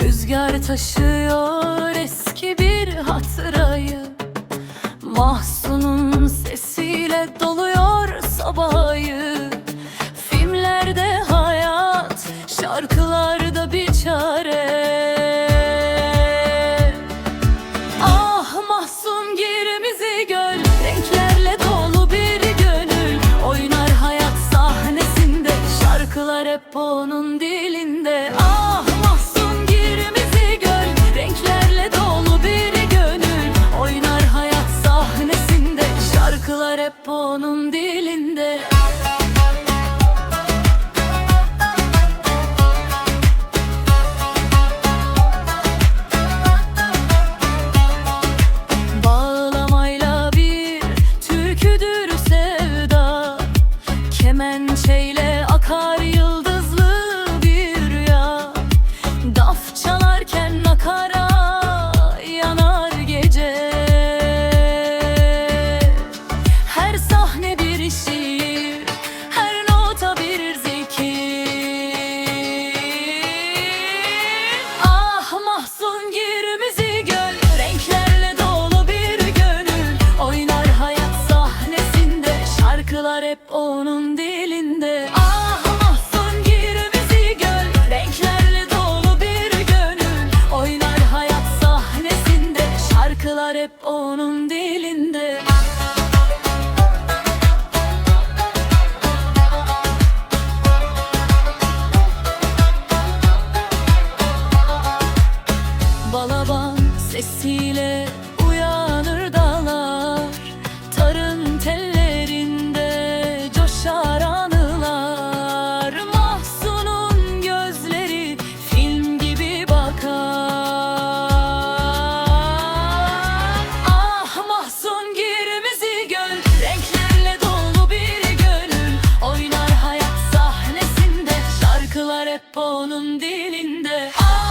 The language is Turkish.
Rüzgar taşıyor sabahı Filmlerde hayat, şarkılarda bir çare. Ah mahzun girimizi göl Renklerle dolu bir gönül. Oynar hayat sahnesinde Şarkılar hep onun dilinde. Ah Her sahne bir şiir, her nota bir zikir. Ah mahzun girimizi göl Renklerle dolu bir gönül. Oynar hayat sahnesinde Şarkılar hep onun dilinde. Ah mahzun girimizi göl Renklerle dolu bir gönül. Oynar hayat sahnesinde Şarkılar hep sesiyle uyanır dağlar. Tarın tellerinde coşar anılar. Mahsunun gözleri film gibi bakar. Ah mahzun girimizi göl. Renklerle dolu bir gönül. Oynar hayat sahnesinde. Şarkılar hep onun dilinde. Ah